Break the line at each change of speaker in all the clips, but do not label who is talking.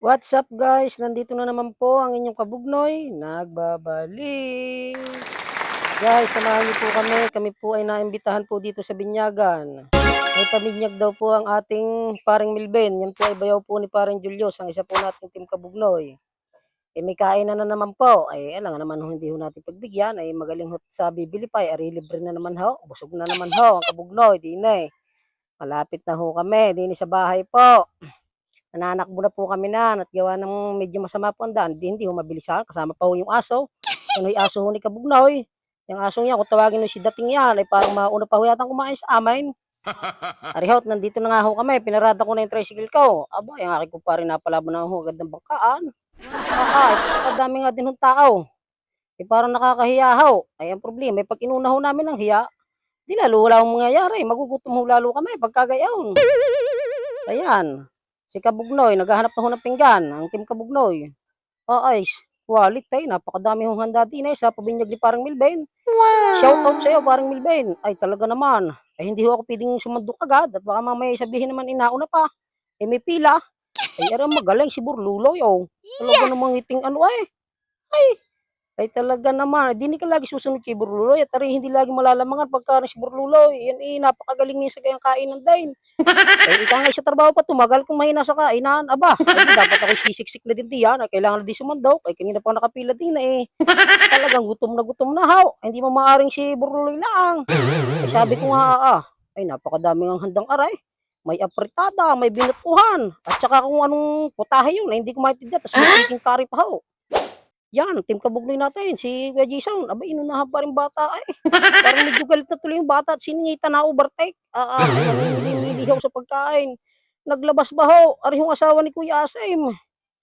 What's up guys? Nandito na naman po ang inyong kabugnoy, nagbabalik. Guys, samahan niyo po kami. Kami po ay naimbitahan po dito sa Binyagan. May paminyag daw po ang ating paring Milben. Yan po ay bayaw po ni paring Julius, ang isa po nating team kabugnoy. Eh may kainan na naman po. Ay alam nga naman hindi ho natin pagbigyan. Ay magaling ho sa bibili pa. Ay ari libre na naman ho. Busog na naman ho ang kabugnoy. Di na eh. Malapit na ho kami. Di sa bahay po. Nananakbo na po kami na at gawa ng medyo masama po ang daan. Di, hindi ho mabilisan. Kasama pa ho yung aso. Yung aso ho ni Kabugnoy. Yung aso niya, kung tawagin mo si dating yan, ay parang mauna pa ho yatang kumain sa amin. Arihot, nandito na nga ho kami. Pinarada ko na yung tricycle ko. Aba, yung aking kumpare napalaban na ho agad ng bangkaan. Ah, ah, dami nga din ng tao. Eh, parang nakakahiya ho. Ay, ang problema, eh, pag inuna ho namin ng hiya, di lalo wala akong mangyayari. Magugutom ho lalo kami pagkagayaon. Ayan. Si Kabugnoy, naghahanap na ho ng pinggan. Ang team Kabugnoy. Oh, ay, walit tayo. Napakadami hong handa din eh, sa pabinyag ni parang Milben.
Wow!
Shout out sa'yo, parang Milben. Ay, talaga naman. Ay, hindi ho ako pwedeng sumandok agad. At baka mamaya sabihin naman inauna pa. Eh, may pila. Ay, aram magaling si Burluloy, oh. Talaga namang ngiting ano ay. Ay, ay talaga naman. Di ka lagi susunod kay Burluloy. At hindi lagi malalamangan pagka si Burluloy. Yan eh, napakagaling niya sa kayang kainan din. Ay, ika nga sa trabaho pa, tumagal kung mahina sa kainan. Aba, ay, dapat ako sisiksik na din diyan. Ay, kailangan na di sumandok. Ay, kanina pa nakapila din na eh. Talagang gutom na gutom na haw. Ay, Hindi mo maaring si Burluloy lang. Ay, sabi ko nga, ah, ay, napakadami ng handang aray. May apritada, may binutuhan. At saka kung anong putahe yun, ay, hindi ko maintindihan. Tapos may chicken curry pa ho. Yan, team kabugloy natin, si Kuya Jason. Aba, inunahan pa rin bata ay. Parang medyo galit na tuloy yung bata at siningita na overtake. Ah, ah, nililihaw sa pagkain. Naglabas ba ho? Ari yung asawa ni Kuya Asim.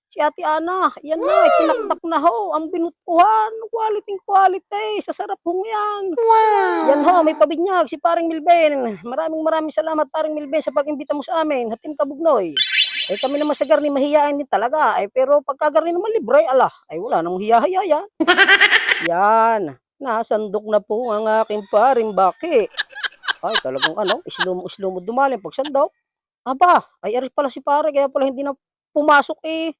Si Ate Ana, yan na, tinaktak na ho, ang binutuhan, quality quality, sa sarap ho yan.
Wow!
Yan ho, may pabinyag, si Paring Milben. Maraming maraming salamat Paring Milben sa pag-imbita mo sa amin, Hatim Kabugnoy. Eh kami naman sa garni mahiyain din talaga, eh pero pagka garni naman libre, ala, ay wala nang hiya-hiya yan. nasandok na po ang aking paring baki. Ay talagang ano, islumo-islumo dumalim pag sandok. Aba, ay ari pala si pare, kaya pala hindi na pumasok eh.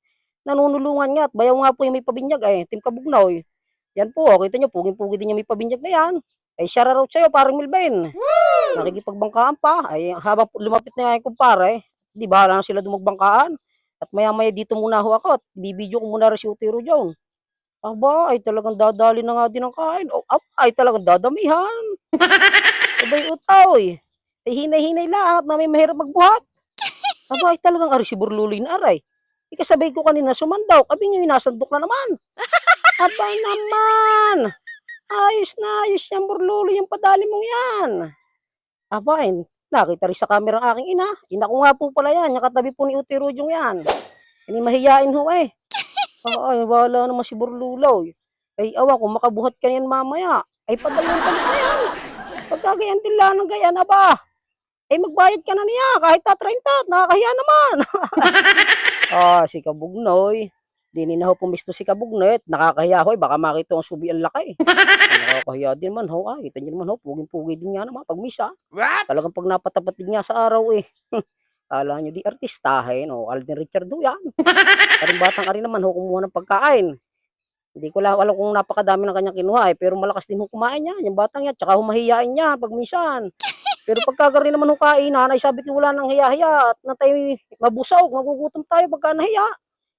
Nanunulungan nga at bayaw nga po yung may pabinyag eh, Team Kabugnoy. Yan po, oh, kita nyo, puging-pugi din yung may pabinyag na yan. Ay, shout out sa'yo, parang Milben. Nakikipagbangkaan pa. Ay, habang lumapit na yung kumpare, di bahala na sila dumagbangkaan. At maya-maya dito muna ho ako at bibidyo ko muna rin si Utiro Jong. Aba, ay talagang dadali na nga din ang kain. O, aba, ay talagang dadamihan. Abay, utaw eh. Ay, hinay-hinay lang at na may mahirap magbuhat. Aba, ay talagang ari si Burluloy na aray. Ikasabay ko kanina sumandaw, kabi nyo inasandok na naman. Abay naman! Ayos na ayos yan, Burluloy, yung padali mong yan. Abay, nakita rin sa camera ang aking ina. Ina ko nga po pala yan, yung katabi po ni Uti Rujong yan. Hindi mahiyain ho eh. Ay, wala naman si Burluloy. Ay, awa, kung makabuhat ka yan mamaya, ay padalong palit na yan. Pagkagayan din lang ng gayan, aba. Ay, magbayad ka na niya, kahit ta 30, nakakahiya naman. Ah, si Kabugnoy. Di ni na ho pumisto si Kabugnoy at nakakahiya ho. eh, Baka makita ang subi ang laki. Nakakahiya din man ho. Ah, kita niyo naman ho. Puging-pugi din nga naman pag misa.
What?
Talagang pag napatapat din nga sa araw eh. Kala nyo di artistahin o Alden Richard do yan. Karing batang ari naman ho kumuha ng pagkain. Hindi ko lang alam kung napakadami ng kanyang kinuha eh. Pero malakas din ho kumain niya. Yung batang yan. Tsaka humahiyain niya pag minsan. Pero pagkagari naman ho kainan ay sabi ko wala nang hiya-hiya at na tayo mabusog, magugutom tayo pagka nahiya.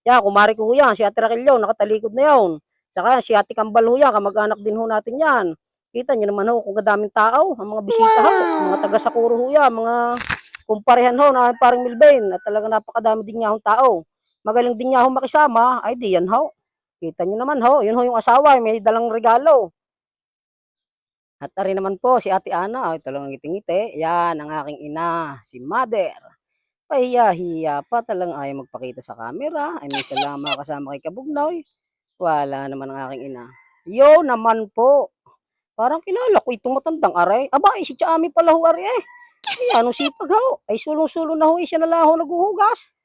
Ya, kumari ko yan, si Ate Raquel yun, nakatalikod na yun. Saka si Ate Kambal ho yan, kamag-anak din ho natin yan. Kita niyo naman ho kung kadaming tao, ang mga bisita ho, mga taga Sakuro ho yan, mga kumparehan ho na parang Milben at talagang napakadami din niya hong tao. Magaling din niya ho makisama, ay di yan ho. Kita niyo naman ho, yun ho yung asawa, may dalang regalo. At ari naman po si Ate Ana, ay talagang ngiti-ngiti. Yan ang aking ina, si Mother. Pahiya-hiya pa talagang ayaw magpakita sa camera. Ay minsan lang makasama kay Kabugnoy. Wala naman ang aking ina. Yo naman po. Parang kilala ko itong matandang aray. Aba, ay si Chami pala ho ari eh. Ay, anong sipag ho? Ay sulong-sulo na ho, eh, siya na lang ho naghuhugas.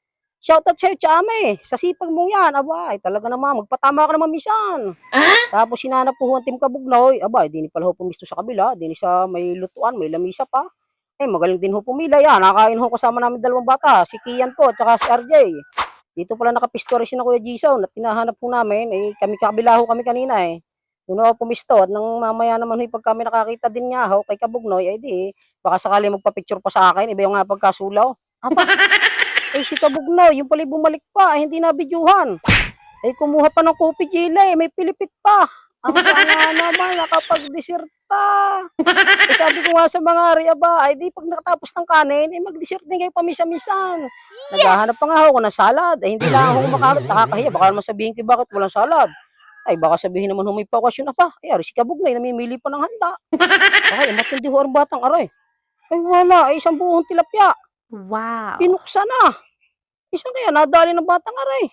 Shoutout sa'yo, Chami. Sa sipag mong yan, aba, ay talaga naman, magpatama ka naman misan. Tapos sinanap po ho ang Team Kabugnoy. Aba, di ni pala ho pumisto sa kabila. Di ni sa may lutuan, may lamisa pa. Eh, magaling din ho pumila yan. Nakain ho kasama namin dalawang bata. Si Kian po, at saka si RJ. Dito pala nakapisto rin si na Kuya Jason at tinahanap po namin. Eh, kami kabilaho kami kanina eh. Doon ako pumisto at nang mamaya naman ho, pag kami nakakita din nga ho, kay Kabugnoy, ay di, baka sakali magpa-picture pa sa akin, iba yung nga pagkasulaw. Aba, eh si Kabugnoy, yung pala bumalik pa, eh, hindi nabidyuhan. Eh, kumuha pa ng kopi jile, may pilipit pa. Ang nga naman, nakapag-dessert pa. Eh, sabi ko nga sa mga ari, aba, ay di pag nakatapos ng kanin, eh mag-dessert din kayo pamisa-misan. Naghahanap pa nga ako ng salad. Eh, hindi lang ako makakalap. Nakakahiya. Baka naman sabihin ko bakit walang salad. Ay, baka sabihin naman humay pa okasyon na pa. Ay, ari si Kabugnay, namimili pa ng handa. Ay, matindi ho ang batang aray. Ay, wala. Ay, isang buong tilapia.
Wow.
Pinuksa na. Isa kaya, nadali ng batang aray.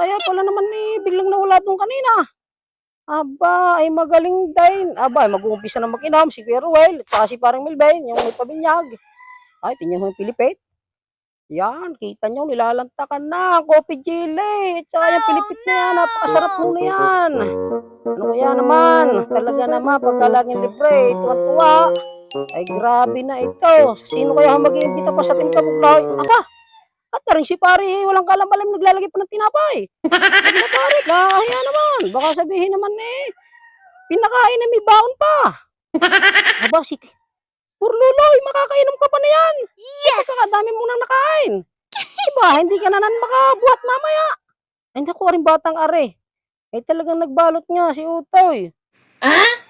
Kaya pala naman ni biglang nawala doon kanina. Aba, ay magaling din. Aba, mag-uumpisa na mag-inom si Kuya Ruel at si parang Milbain, yung may pabinyag. Ay, tingnan mo yung Pilipit. Yan, kita nyo, nilalantakan na. Coffee jelly. At yung Pilipit na yan, napakasarap mo na yan. Ano kaya naman? Talaga naman, pagka laging libre, tuwa-tuwa. Ay, grabe na ito. Sino kaya mag-iimbita pa sa Team Kabuglay? Aba, rin si pare, walang kalam-alam naglalagay pa ng tinapay. Sabi na pare, kaya naman. Baka sabihin naman eh, pinakain na may baon pa. Aba, si Purluloy, makakainom ka pa na yan. Yes! dami mo nang nakain. Diba, hindi ka na nan makabuhat mamaya. Ay, naku, rin batang are. Eh, talagang nagbalot nga si Utoy.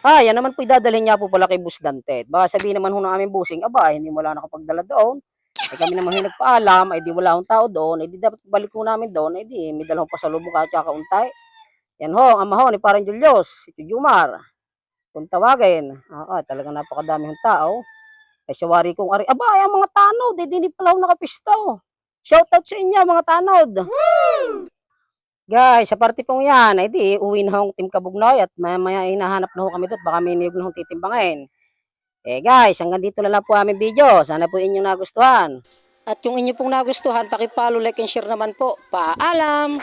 Ah? yan naman po idadalhin niya po pala kay Bus Dante. Baka sabihin naman ho ng aming busing, aba, hindi mo lang nakapagdala doon. Eh kami naman yung nagpaalam, ay di wala akong tao doon, ay di dapat balik ko namin doon, ay di may dalawang pasalubong ka at saka untay. Yan ho, ang ama ho ni parang Julius, si Jumar. Kung tawagin, ah, ah, talagang napakadami ng tao. Ay sawari kong ari, aba, ay ang mga tanod, eh di di pala ako nakapisto. Shoutout sa inyo mga tanod. Guys, sa party pong yan, ay di, uwi na hong Team Kabugnoy at maya hinahanap na ho kami doon, baka may niyog na hong titimbangin. Eh guys, hanggang dito na lang po aming video. Sana po inyong nagustuhan. At kung inyo pong nagustuhan, pakipollow, like, and share naman po. Paalam!